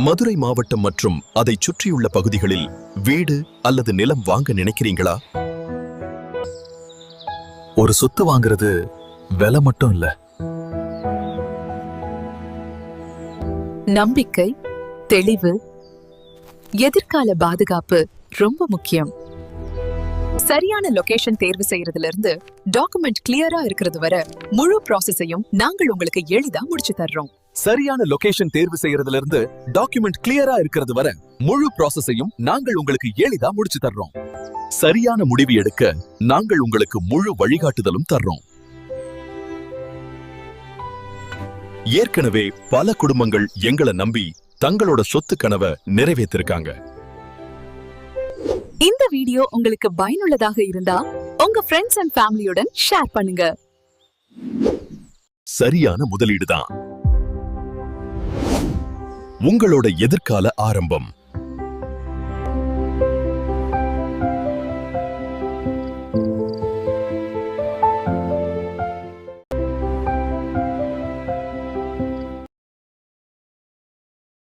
மதுரை மாவட்டம் மற்றும் அதை சுற்றியுள்ள பகுதிகளில் வீடு அல்லது நிலம் வாங்க நினைக்கிறீங்களா? ஒரு சொத்து வாங்குறது விலை மட்டும் இல்ல. நம்பிக்கை தெளிவு எதிர்கால பாதுகாப்பு ரொம்ப முக்கியம். சரியான லொகேஷன் தேர்வு செய்யறதுல இருந்து டாக்குமெண்ட் கிளியரா இருக்கிறது வரை முழு ப்ராசஸையும் நாங்கள் உங்களுக்கு எளிதா முடிச்சு தர்றோம். சரியான லொகேஷன் தேர்வு செய்யறதுல இருந்து டாக்குமெண்ட் கிளியரா இருக்கிறது வரை முழு ப்ராசஸையும் நாங்கள் உங்களுக்கு எளிதா முடிச்சு தர்றோம். சரியான முடிவு எடுக்க நாங்கள் உங்களுக்கு முழு வழிகாட்டுதலும் தர்றோம். ஏற்கனவே பல குடும்பங்கள் எங்களை நம்பி தங்களோட சொத்து கனவை நிறைவேற்றிருக்காங்க. இந்த வீடியோ உங்களுக்கு பயனுள்ளதாக இருந்தா உங்க ஃப்ரெண்ட்ஸ் அண்ட் ஃபேமிலியுடன் ஷேர் பண்ணுங்க. சரியான முதலீடுதான். உங்களோட எதிர்கால ஆரம்பம்.